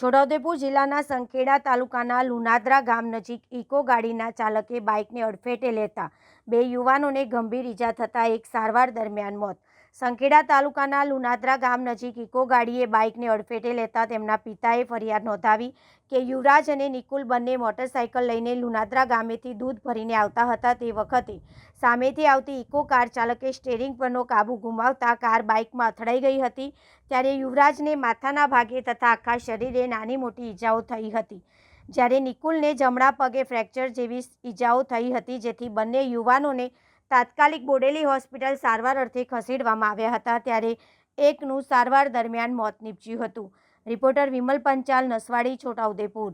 છોટાઉદેપુર જિલ્લાના સંખેડા તાલુકાના લુનાદરા ગામ નજીક ઇકો ગાડીના ચાલકે બાઇકને અડફેટે લેતા બે યુવાનોને ગંભીર ઈજા થતાં એક સારવાર દરમિયાન મોત. સંખેડા તાલુકાના લુનાદ્રા ગામ નજીક ઇકો ગાડીએ બાઇકને અડફેટે લેતા તેમના પિતાએ ફરિયાદ નોંધાવી કે યુવરાજ અને નિકુલ બંને મોટરસાઇકલ લઈને લુનાદ્રા ગામેથી દૂધ ભરીને આવતા હતા તે વખતે. સામેથી આવતી ઇકો કાર ચાલકે સ્ટેરિંગ પરનો કાબુ ગુમાવતા કાર બાઇકમાં અથડાઈ ગઈ હતી. ત્યારે યુવરાજને માથાના ભાગે તથા આખા શરીરે નાની મોટી ઈજાઓ થઈ હતી. જ્યારે નિકુલને જમણા પગે ફ્રેક્ચર જેવી ઈજાઓ થઈ હતી, જેથી બંને યુવાનોને તાત્કાલિક બોડેલી હોસ્પિટલ સારવાર અર્થે ખસેડવામાં આવ્યા હતા ત્યારે એકનું સારવાર દરમિયાન મોત નીપજ્યું હતું. રિપોર્ટર વિમલ પંચાલ, નસવાડી, છોટાઉદેપુર.